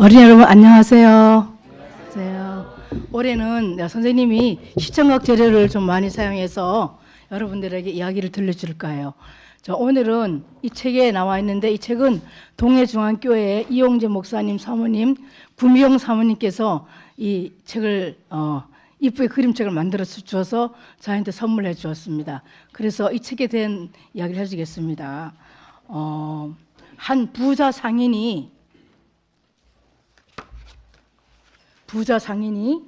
어린이 여러분 안녕하세요. 안녕하세요. 올해는 네, 선생님이 시청각 재료를 좀 많이 사용해서 여러분들에게 이야기를 들려줄 거예요. 저 오늘은 이 책에 나와 있는데 이 책은 동해중앙교회 이용재 목사님 사모님 구미영 사모님께서 이 책을 어, 이쁘게 그림책을 만들어 주셔서 저한테 선물해 주었습니다. 그래서 이 책에 대한 이야기를 해주겠습니다. 어, 한 부자 상인이 부자 상인이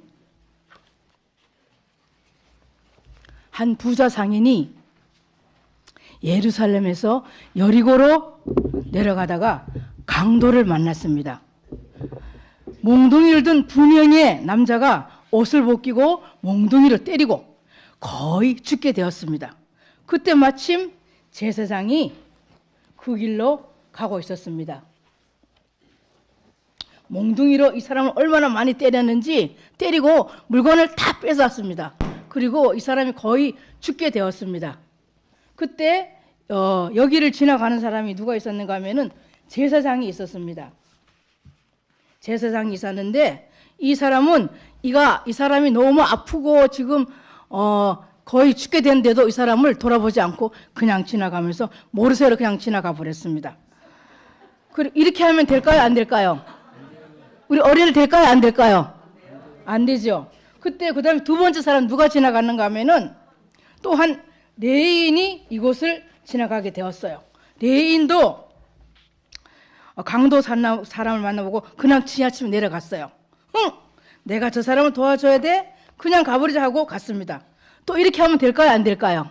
한 부자 상인이 예루살렘에서 여리고로 내려가다가 강도를 만났습니다. 몽둥이를 든두 명의 남자가 옷을 벗기고 몽둥이를 때리고 거의 죽게 되었습니다. 그때 마침 제사장이 그 길로 가고 있었습니다. 몽둥이로 이 사람을 얼마나 많이 때렸는지 때리고 물건을 다 뺏어왔습니다. 그리고 이 사람이 거의 죽게 되었습니다. 그때 어, 여기를 지나가는 사람이 누가 있었는가 하면은 제사장이 있었습니다. 제사장이 있었는데 이 사람은 이가 이 사람이 너무 아프고 지금 어, 거의 죽게 됐는데도 이 사람을 돌아보지 않고 그냥 지나가면서 모르쇠로 그냥 지나가 버렸습니다. 그 이렇게 하면 될까요? 안 될까요? 우리 어린이 될까요? 안 될까요? 안 되죠. 그때 그 다음에 두 번째 사람 누가 지나가는가 하면은 또한 레인이 이곳을 지나가게 되었어요. 레인도 강도 사람을 만나보고 그냥 지하철 내려갔어요. 응, 내가 저 사람을 도와줘야 돼. 그냥 가버리자 하고 갔습니다. 또 이렇게 하면 될까요? 안 될까요?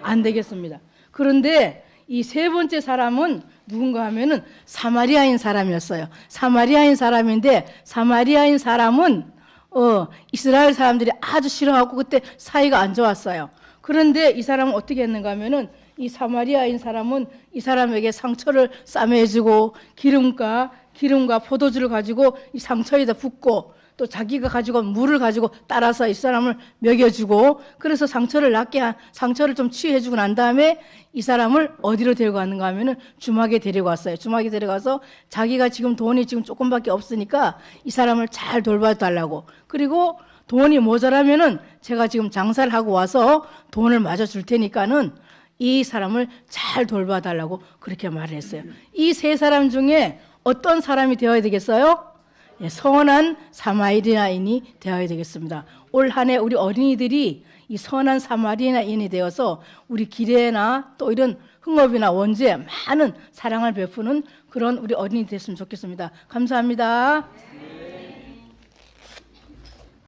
안 되겠습니다. 그런데 이 세 번째 사람은 누군가 하면은 사마리아인 사람이었어요. 사마리아인 사람인데 사마리아인 사람은 어, 이스라엘 사람들이 아주 싫어하고 그때 사이가 안 좋았어요. 그런데 이 사람은 어떻게 했는가 하면은 이 사마리아인 사람은 이 사람에게 상처를 싸매주고 기름과 기름과 포도주를 가지고 이 상처에다 붓고 또 자기가 가지고 온 물을 가지고 따라서 이 사람을 먹여주고 그래서 상처를 낫게 한 상처를 좀 치유해주고 난 다음에 이 사람을 어디로 데리고 갔는가 하면은 주막에 데리고 왔어요. 주막에 데려가서 자기가 지금 돈이 지금 조금밖에 없으니까 이 사람을 잘 돌봐달라고 그리고 돈이 모자라면은 제가 지금 장사를 하고 와서 돈을 마저 줄 테니까는 이 사람을 잘 돌봐달라고 그렇게 말을 했어요. 이 세 사람 중에 어떤 사람이 되어야 되겠어요? 예, 선한 사마리아인이 되어야 되겠습니다. 올 한해 우리 어린이들이 이 선한 사마리아인이 되어서 우리 기대나 또 이런 흥업이나 원주에 많은 사랑을 베푸는 그런 우리 어린이 됐으면 좋겠습니다. 감사합니다.